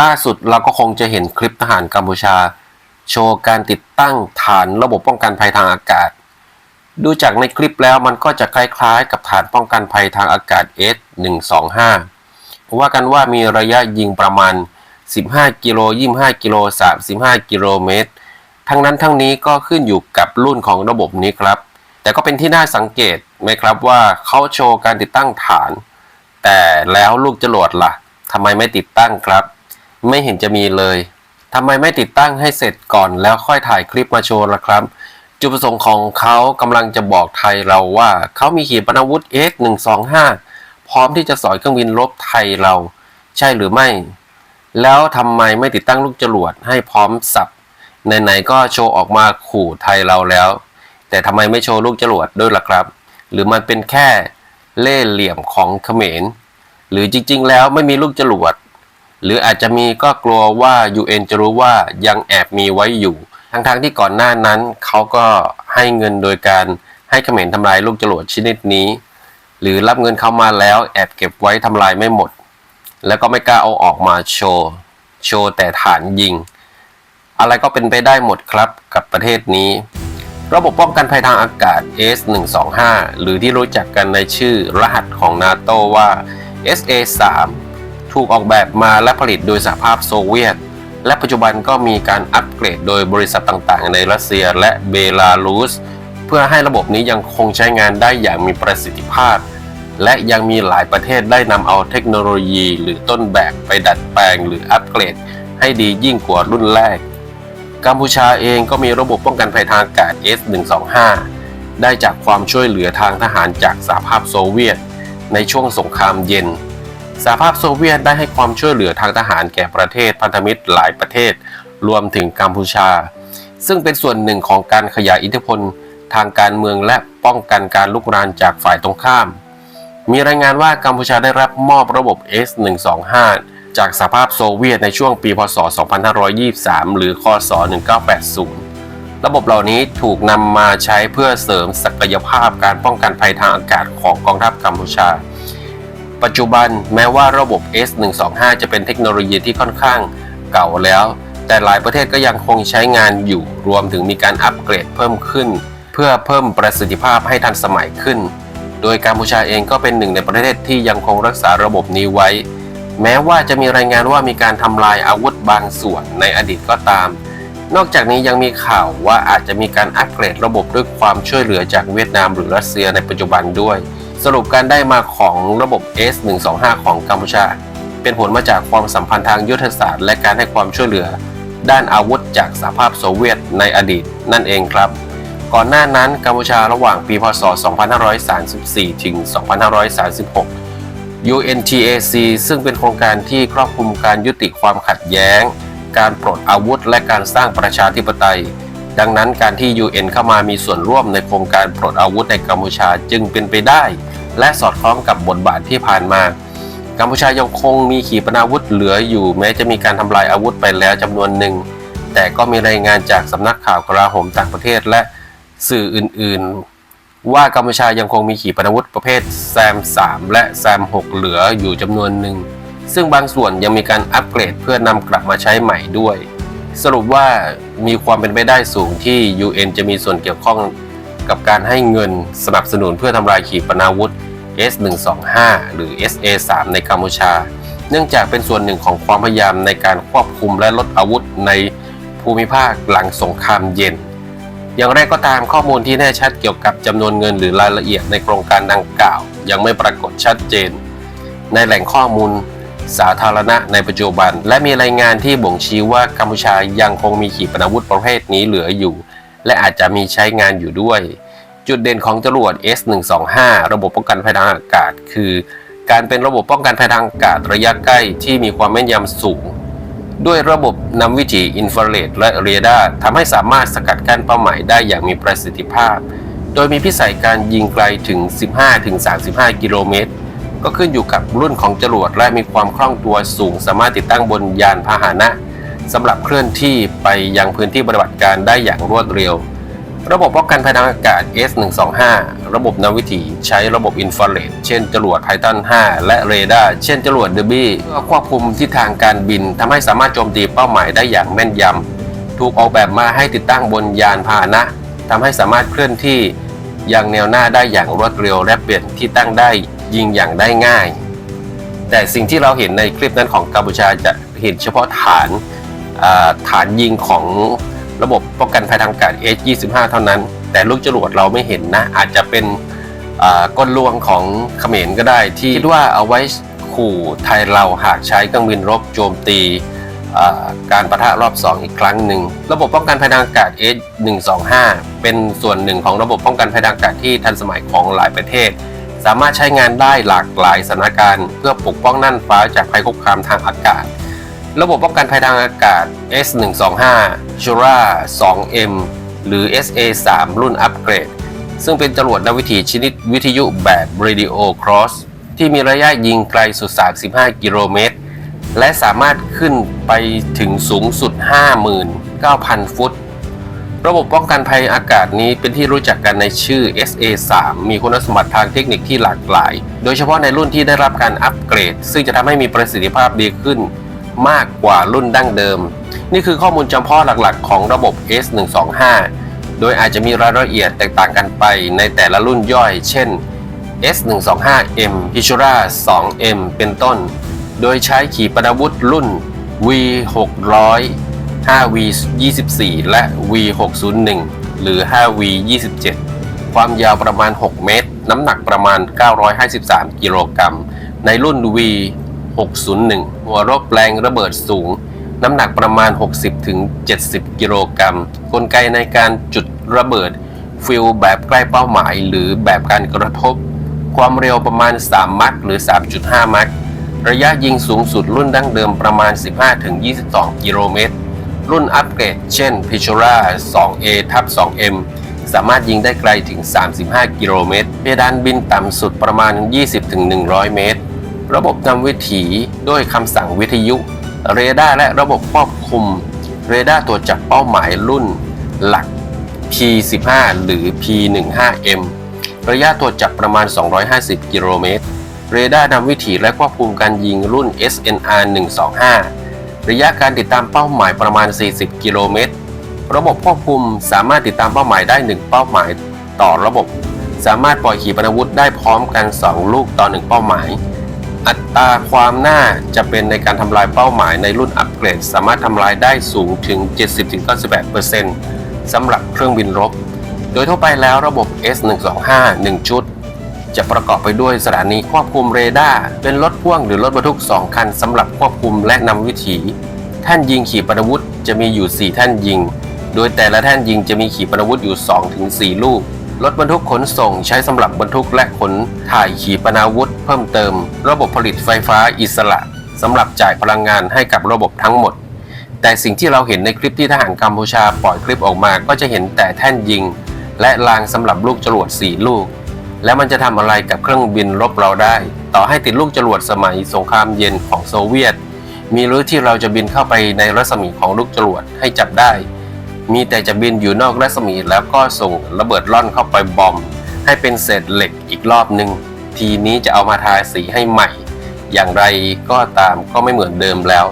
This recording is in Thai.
ล่าสุดเราก็คงจะเห็นคลิปทหารกัมพูชา โชว์การติดตั้งฐานระบบป้องกันภัยทางอากาศ ดูจากในคลิปแล้วมันก็จะคล้ายๆ กับฐานป้องกันภัยทางอากาศ S125 ว่ากันว่ามีระยะยิงประมาณ 15 กิโล 25 กิโล 35 กิโลเมตร ทั้งนั้นทั้งนี้ก็ขึ้นอยู่กับรุ่นของระบบนี้ครับ แต่ก็เป็นที่น่าสังเกตไหมครับว่าเขาโชว์การติดตั้งฐาน แต่แล้วลูกจรวดล่ะทำไมไม่ติดตั้งครับ ไม่เห็นจะมีเลยทำไมไม่ติดตั้งให้เสร็จก่อนแล้วค่อยถ่ายคลิปมาโชว์ล่ะครับ จุดประสงค์ของเขากำลังจะบอกไทยเราว่า เขามีขีปนาวุธ S125 พร้อมที่จะสอยเครื่องบินรบไทยเรา ใช่หรือไม่ แล้วทำไมไม่ติดตั้งลูกจรวดให้พร้อมสับไหนๆก็โชว์ออกมาขู่ไทยเราแล้ว แต่ทำไมไม่โชว์ลูกจรวดด้วยล่ะครับ หรือมันเป็นแค่เล่ห์เหลี่ยมของเขมร หรือจริงๆ แล้วไม่มีลูกจรวด หรืออาจจะมีก็กลัวว่า UN จะรู้ว่ายังแอบมีไว้อยู่ ทั้งๆที่ก่อนหน้านั้นเขาก็ให้เงินโดยการให้เขมรทำลายลูกจรวดชนิดนี้ หรือรับเงินเข้ามาแล้วแอบเก็บไว้ทำลายไม่หมด แล้วก็ไม่กล้าเอาออกมาโชว์ โชว์แต่ฐานยิง อะไรก็เป็นไปได้หมดครับกับประเทศนี้ ระบบป้องกันภัยทางอากาศ S125 หรือที่รู้จักกันในชื่อรหัสของนาโตว่า SA3 ถูกออกแบบมาและผลิตโดยสหภาพโซเวียต และปัจจุบันก็มีการอัปเกรดโดยบริษัทต่างๆ ในรัสเซียและเบลารุส เพื่อให้ระบบนี้ยังคงใช้งานได้อย่างมีประสิทธิภาพ และยังมีหลายประเทศได้นำเอาเทคโนโลยีหรือต้นแบบไปดัดแปลงหรืออัปเกรด ให้ดียิ่งกว่ารุ่นแรก กัมพูชาเองก็มีระบบป้องกันภัยทางอากาศ S125 ได้จากความช่วยเหลือทางทหารจากสหภาพโซเวียต ในช่วงสงครามเย็น สหภาพโซเวียตได้ให้ความช่วยเหลือทางทหารแก่ประเทศพันธมิตรหลายประเทศ รวมถึงกัมพูชา ซึ่งเป็นส่วนหนึ่งของการขยายอิทธิพลทางการเมืองและป้องกันการลุกรานจากฝ่ายตรงข้าม มีรายงานว่ากัมพูชาได้รับมอบระบบ S125 จากสหภาพโซเวียตในช่วงปีพศ 2523 หรือคศ 1980 ระบบเหล่านี้ถูกนำมาใช้เพื่อเสริมศักยภาพการป้องกันภัยทางอากาศของกองทัพกัมพูชา ปัจจุบันแม้ว่าระบบ S125 จะเป็นเทคโนโลยีที่ค่อนข้างเก่าแล้ว แต่หลายประเทศก็ยังคงใช้งานอยู่รวมถึงมีการอัปเกรดเพิ่มขึ้น เพื่อเพิ่มประสิทธิภาพให้ทันสมัยขึ้น โดยกัมพูชาเองก็เป็นหนึ่งในประเทศที่ยังคงรักษาระบบนี้ไว้ แม้ว่าจะมีรายงานว่ามีการทำลายอาวุธบางส่วนในอดีตก็ตาม นอกจากนี้ยังมีข่าวว่าอาจจะมีการอัปเกรดระบบด้วยความช่วยเหลือจากเวียดนามหรือรัสเซียในปัจจุบันด้วย สรุปการได้มาของระบบ S125 ของกัมพูชา เป็นผลมาจากความสัมพันธ์ทางยุทธศาสตร์ และการให้ความช่วยเหลือ ด้านอาวุธจากสหภาพโซเวียตในอดีตนั่นเองครับ ก่อนหน้านั้นกัมพูชาระหว่างปีพศ 2534 ถึง 2536 UNTAC ซึ่งเป็นโครงการที่ครอบคลุมการยุติความขัดแย้ง การปลดอาวุธ และการสร้างประชาธิปไตยดังนั้นการที่ UN เข้ามามีส่วนร่วมในโครงการปลดอาวุธในกัมพูชาจึงเป็นไปได้ และสอดคล้องกับบทบาทที่ผ่านมากัมพูชายังคงมีขีปนาวุธเหลืออยู่ แม้จะมีการทำลายอาวุธไปแล้วจำนวนหนึ่ง แต่ก็มีรายงานจากสำนักข่าวกลาโหมต่างประเทศและสื่ออื่นๆ ว่ากัมพูชายังคงมีขีปนาวุธประเภทแซม 3 และแซม 6 เหลืออยู่จำนวนหนึ่ง ซึ่งบางส่วนยังมีการอัปเกรดเพื่อนำกลับมาใช้ใหม่ด้วย สรุปว่ามีความเป็นไปได้สูงที่ UN จะมีส่วนเกี่ยวข้องกับการให้เงินสนับสนุนเพื่อทำลายขีปนาวุธ S125 หรือ SA3 ในกัมพูชา เนื่องจากเป็นส่วนหนึ่งของความพยายามในการควบคุมและลดอาวุธในภูมิภาคหลังสงครามเย็น อย่างไรก็ตามข้อมูลที่แน่ชัดเกี่ยวกับจำนวนเงินหรือรายละเอียดในโครงการดังกล่าว ยังไม่ปรากฏชัดเจน ในแหล่งข้อมูลสาธารณะในปัจจุบัน และมีรายงานที่บ่งชี้ว่ากัมพูชายังคงมีขีปนาวุธประเภทนี้เหลืออยู่ และอาจจะมีใช้งานอยู่ด้วย จุดเด่นของจรวด S125 ระบบป้องกันภัยทางอากาศ คือ การเป็นระบบป้องกันภัยทางอากาศระยะใกล้ที่มีความแม่นยำสูง ด้วยระบบนำวิถีอินฟราเรดและเรดาร์ทำให้สามารถสกัดกั้นเป้าหมายได้อย่างมีประสิทธิภาพ โดยมีพิสัยการยิงไกลถึง 15-35 กิโลเมตร ก็ขึ้นอยู่กับรุ่นของจรวดและมีความคล่องตัวสูง สามารถติดตั้งบนยานพาหนะสำหรับเคลื่อนที่ไปยังพื้นที่ปฏิบัติการได้อย่างรวดเร็ว ระบบป้องกันภัยทางอากาศ S125 ระบบนำวิถีใช้ระบบอินฟราเรดเช่นจรวดไททัน 5 และเรดาร์เช่นจรวดเดบี้เพื่อควบคุมทิศทางการบินทำให้สามารถโจมตีเป้าหมายได้อย่างแม่นยำถูกออกแบบมาให้ติดตั้งบนยานพาหนะทำให้สามารถเคลื่อนที่ยังแนวหน้าได้อย่างรวดเร็วและเปลี่ยนที่ตั้งได้ยิงอย่างได้ง่าย แต่สิ่งที่เราเห็นในคลิปนั้นของกัมพูชาจะเห็นเฉพาะฐานฐานยิงของ ระบบป้องกันภัยทางอากาศ S25 เท่านั้น แต่ลูกจรวดเราไม่เห็นนะ อาจจะเป็นก้นลวงของเขมรก็ได้ ที่คิดว่าเอาไว้ขู่ไทยเราหากใช้เครื่องบินรบโจมตีการประทะรอบ 2 อีกครั้งหนึ่ง ระบบป้องกันภัยทางอากาศ S125 เป็นส่วนหนึ่งของระบบป้องกันภัยทางอากาศที่ทันสมัยของหลายประเทศ สามารถใช้งานได้หลากหลายสถานการณ์ เพื่อปกป้องน่านฟ้าจากภัยคุกคามทางอากาศ ระบบป้องกันภัยทางอากาศ S125 Jura 2M หรือ SA3 รุ่นอัปเกรด ซึ่งเป็นจรวดนำวิถีชนิดวิทยุแบบ Radio Cross ที่มีระยะยิงไกลสุด 35 กิโลเมตร และสามารถขึ้นไปถึงสูงสุด 59,000 ฟุต ระบบป้องกันภัยอากาศนี้เป็นที่รู้จักกันในชื่อ SA3 มีคุณสมบัติทางเทคนิคที่หลากหลาย โดยเฉพาะในรุ่นที่ได้รับการอัปเกรด ซึ่งจะทำให้มีประสิทธิภาพดีขึ้น มากกว่ารุ่นดั้งเดิม นี่คือข้อมูลจำเพาะหลักๆ ของระบบ S125 โดยอาจจะมีรายละเอียดแตกต่างกันไปในแต่ละรุ่นย่อย เช่น S125M p i c h u r a 2M เป็นต้น โดยใช้ขีปนาวุธรุ่น V600 5V24 และ V601 หรือ 5V27 ความยาวประมาณ 6 เมตร น้ำหนักประมาณ 953 กิโลกรัม ในรุ่น V 601 หัวรบแรงระเบิดสูง น้ำหนักประมาณ 60-70 กิโลกรัม กลไกในการจุดระเบิด ฟิลแบบใกล้เป้าหมายหรือแบบการกระทบ ความเร็วประมาณ 3 มัคหรือ 3.5 มัคระยะยิงสูงสุดรุ่นดั้งเดิมประมาณ 15-22 กิโลเมตร รุ่นอัปเกรด เช่น p i c h u r a 2A ทับ 2M สามารถยิงได้ไกลถึง 35 กิโลเมตร เพดานบินต่ำสุดประมาณ 20-100 เมตร ระบบนำวิถีด้วยคำสั่งวิทยุ เรดาร์และระบบควบคุม เรดาร์ตรวจจับเป้าหมายรุ่น หลัก P15 หรือ P15M ระยะตรวจจับประมาณ 250 กิโลเมตร เรดาร์นำวิถีและควบคุมการยิงรุ่น SNR 125 ระยะการติดตามเป้าหมายประมาณ 40 กิโลเมตร ระบบควบคุมสามารถติดตามเป้าหมายได้ 1 เป้าหมายต่อระบบ สามารถปล่อยขีปนาวุธได้พร้อมกัน 2 ลูกต่อ 1 เป้าหมาย อัตราความน่าจะเป็นในการทำลายเป้าหมายในรุ่นอัปเกรด สามารถทำลายได้สูงถึง 70-98%สำหรับเครื่องบินรบ โดยทั่วไปแล้วระบบ S125 1 ชุด จะประกอบไปด้วยสถานีควบคุมเรดาร์เป็นรถพ่วงหรือรถบรรทุก 2 คันสำหรับควบคุมและนำวิถีแท่นยิงขีปนาวุธจะมีอยู่ 4 แท่นยิง โดยแต่ละแท่นยิงจะมีขีปนาวุธอยู่ 2-4 ลูก รถบรรทุกขนส่งใช้สำหรับบรรทุกและขนถ่ายขีปนาวุธ เพิ่มเติม ระบบผลิตไฟฟ้าอิสระสำหรับจ่ายพลังงานให้กับระบบทั้งหมด แต่สิ่งที่เราเห็นในคลิปที่ทหารกัมพูชาปล่อยคลิปออกมาก็จะเห็นแต่แท่นยิง และรางสำหรับลูกจรวด 4 ลูก แล้วมันจะทำอะไรกับเครื่องบินรบเราได้ ต่อให้ติดลูกจรวดสมัยสงครามเย็นของโซเวียต มีหรือที่เราจะบินเข้าไปในรัศมีของลูกจรวดให้จับได้ มีแต่จะบินอยู่นอกรัศมีแล้วก็ส่งระเบิดล่อนเข้าไปบอม ให้เป็นเศษเหล็กอีกรอบหนึ่งทีนี้จะเอามาทาสีให้ใหม่ อย่างไรก็ตามก็ไม่เหมือนเดิมแล้ว